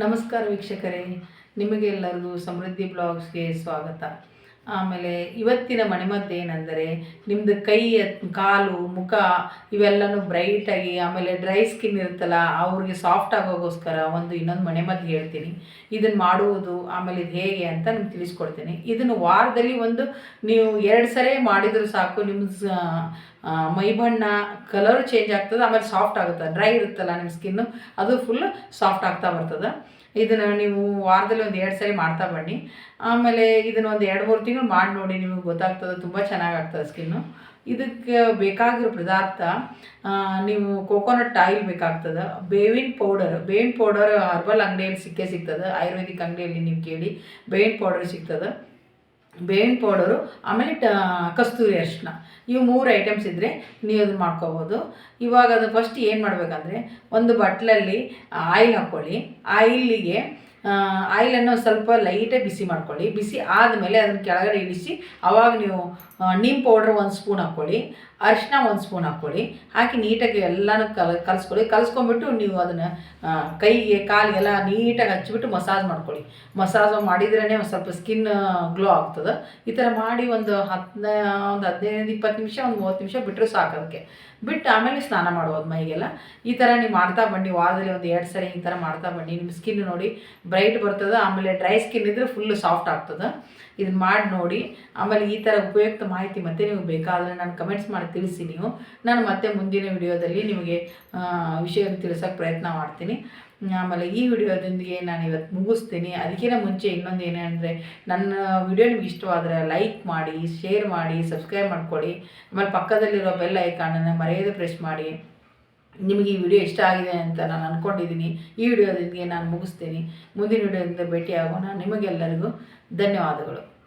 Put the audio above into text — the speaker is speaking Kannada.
ನಮಸ್ಕಾರ ವೀಕ್ಷಕರೇ ನಿಮಗೆಲ್ಲರಿಗೂ ಸಮೃದ್ಧಿ ಬ್ಲಾಗ್ಸ್ಗೆ ಸ್ವಾಗತ. ಆಮೇಲೆ ಇವತ್ತಿನ ಮನೆಮದ್ದು ಏನಂದರೆ ನಿಮ್ಮದು ಕೈ, ಕಾಲು, ಮುಖ ಇವೆಲ್ಲನೂ ಬ್ರೈಟಾಗಿ ಆಮೇಲೆ ಡ್ರೈ ಸ್ಕಿನ್ ಇರುತ್ತಲ್ಲ, ಅವ್ರಿಗೆ ಸಾಫ್ಟ್ ಆಗೋಗೋಸ್ಕರ ಒಂದು ಇನ್ನೊಂದು ಮನೆಮದ್ದು ಹೇಳ್ತೀನಿ. ಇದನ್ನು ಮಾಡುವುದು, ಆಮೇಲೆ ಇದು ಹೇಗೆ ಅಂತ ನಿಮ್ಗೆ ತಿಳಿಸ್ಕೊಡ್ತೀನಿ. ಇದನ್ನು ವಾರದಲ್ಲಿ ಒಂದು ನೀವು ಎರಡು ಸರಿ ಮಾಡಿದರೂ ಸಾಕು ನಿಮ್ಮ ಮೈಬಣ್ಣ ಕಲರ್ ಚೇಂಜ್ ಆಗ್ತದೆ, ಆಮೇಲೆ ಸಾಫ್ಟ್ ಆಗುತ್ತೆ. ಡ್ರೈ ಇರುತ್ತಲ್ಲ ನಿಮ್ಮ ಸ್ಕಿನ್ನು ಅದು ಫುಲ್ ಸಾಫ್ಟ್ ಆಗ್ತಾ ಬರ್ತದೆ. ಇದನ್ನು ನೀವು ವಾರದಲ್ಲಿ ಒಂದು ಎರಡು ಸರಿ ಮಾಡ್ತಾ ಬನ್ನಿ. ಆಮೇಲೆ ಇದನ್ನು ಒಂದು ಎರಡು ಮೂರು ತಿಂಗಳು ಮಾಡಿ ನೋಡಿ, ನಿಮಗೆ ಗೊತ್ತಾಗ್ತದೆ, ತುಂಬ ಚೆನ್ನಾಗಾಗ್ತದೆ ಸ್ಕಿನ್ನು ಇದಕ್ಕೆ ಬೇಕಾಗಿರೋ ಪದಾರ್ಥ ನೀವು ಕೋಕೋನಟ್ ಆಯಿಲ್ ಬೇಕಾಗ್ತದೆ, ಬೇವಿನ ಪೌಡರ್ ಬೇವಿನ ಪೌಡರ್ ಹರ್ಬಲ್ ಅಂಗಡಿಯಲ್ಲಿ ಸಿಕ್ಕೇ ಸಿಗ್ತದೆ, ಆಯುರ್ವೇದಿಕ್ ಅಂಗಡಿಯಲ್ಲಿ ನೀವು ಕೇಳಿ, ಬೇವಿನ ಪೌಡರ್ ಸಿಗ್ತದೆ. ಬೇವಿನ ಪೌಡರು, ಆಮೇಲೆ ಟ, ಕಸ್ತೂರಿ ಅರಿಶಿನ. ಇವು ಮೂರು ಐಟಮ್ಸ್ ಇದ್ದರೆ ನೀವು ಅದನ್ನು ಮಾಡ್ಕೋಬೋದು. ಇವಾಗ ಅದು ಫಸ್ಟ್ ಏನು ಮಾಡಬೇಕಂದ್ರೆ, ಒಂದು ಬಟ್ಲಲ್ಲಿ ಆಯಿಲ್ ಹಾಕ್ಕೊಳ್ಳಿ ಆಯಿಲಿಗೆ ಆಯಿಲನ್ನು ಸ್ವಲ್ಪ ಲೈಟಾಗಿ ಬಿಸಿ ಮಾಡ್ಕೊಳ್ಳಿ. ಬಿಸಿ ಆದಮೇಲೆ ಅದನ್ನು ಕೆಳಗಡೆ ಇಳಿಸಿ, ಅವಾಗ ನೀವು ನಿಮ್ಮ ಪೌಡ್ರ್ ಒಂದು ಸ್ಪೂನ್ ಹಾಕ್ಕೊಳ್ಳಿ ಅರಿಶಿನ ಒಂದು ಸ್ಪೂನ್ ಹಾಕ್ಕೊಳ್ಳಿ, ಹಾಕಿ ನೀಟಾಗಿ ಎಲ್ಲನೂ ಕಲ, ಕಲಿಸ್ಕೊಳ್ಳಿ. ಕಲಿಸ್ಕೊಂಬಿಟ್ಟು ನೀವು ಅದನ್ನು ಕೈಗೆ, ಕಾಲಿಗೆಲ್ಲ ನೀಟಾಗಿ ಹಚ್ಚಿಬಿಟ್ಟು ಮಸಾಜ್ ಮಾಡ್ಕೊಳ್ಳಿ. ಮಸಾಜ್ ಮಾಡಿದ್ರೇ ಒಂದು ಸ್ವಲ್ಪ ಸ್ಕಿನ್ ಗ್ಲೋ ಆಗ್ತದೆ. ಈ ಥರ ಮಾಡಿ ಒಂದು ಹದಿನ ಒಂದು ಹದಿನೈದು, ಇಪ್ಪತ್ತು ನಿಮಿಷ, ಒಂದು ಮೂವತ್ತು ನಿಮಿಷ ಬಿಟ್ಟರು ಸಾಕು ಅದಕ್ಕೆ. ಬಿಟ್ಟು ಆಮೇಲೆ ಸ್ನಾನ ಮಾಡ್ಬೋದು ಮೈಗೆಲ್ಲ. ಈ ಥರ ನೀವು ಮಾಡ್ತಾ ಬನ್ನಿ. ವಾರದಲ್ಲಿ ಒಂದು ಎರಡು ಸರಿ ಈ ಥರ ಮಾಡ್ತಾ ಬನ್ನಿ. ನಿಮ್ಮ ಸ್ಕಿನ್ ನೋಡಿ ಬ್ರೈಟ್ ಬರ್ತದೆ, ಆಮೇಲೆ ಡ್ರೈ ಸ್ಕಿನ್ ಇದ್ದರೆ ಫುಲ್ ಸಾಫ್ಟ್ ಆಗ್ತದೆ. ಇದನ್ನ ಮಾಡಿ ನೋಡಿ. ಆಮೇಲೆ ಈ ಥರ ಉಪಯುಕ್ತ ಮಾಹಿತಿ ಮತ್ತೆ ನೀವು ಬೇಕಾದರೆ ನಾನು ಕಮೆಂಟ್ಸ್ ಮಾಡಿ ತಿಳಿಸಿ ನೀವು. ನಾನು ಮತ್ತೆ ಮುಂದಿನ ವಿಡಿಯೋದಲ್ಲಿ ನಿಮಗೆ ವಿಷಯ ತಿಳಿಸೋಕೆ ಪ್ರಯತ್ನ ಮಾಡ್ತೀನಿ. ಆಮೇಲೆ ಈ ವಿಡಿಯೋದೊಂದಿಗೆ ನಾನು ಇವತ್ತು ಮುಗಿಸ್ತೀನಿ. ಅದಕ್ಕಿಂತ ಮುಂಚೆ ಇನ್ನೊಂದು ಏನಂದರೆ ನನ್ನ ವಿಡಿಯೋ ನಿಮ್ಗೆ ಇಷ್ಟವಾದರೆ ಲೈಕ್ ಮಾಡಿ ಶೇರ್ ಮಾಡಿ ಸಬ್ಸ್ಕ್ರೈಬ್ ಮಾಡ್ಕೊಳ್ಳಿ. ಆಮೇಲೆ ಪಕ್ಕದಲ್ಲಿರೋ ಬೆಲ್ ಐಕಾನನ್ನು ಮರೆಯದೆ ಪ್ರೆಸ್ ಮಾಡಿ. ನಿಮಗೆ ಈ ವಿಡಿಯೋ ಇಷ್ಟ ಆಗಿದೆ ಅಂತ ನಾನು ಅಂದ್ಕೊಂಡಿದ್ದೀನಿ ಈ ವಿಡಿಯೋದಿಂದ ನಾನು ಮುಗಿಸ್ತೀನಿ. ಮುಂದಿನ ವಿಡಿಯೋದಿಂದ ಭೇಟಿಯಾಗೋಣ. ನಿಮಗೆಲ್ಲರಿಗೂ ಧನ್ಯವಾದಗಳು.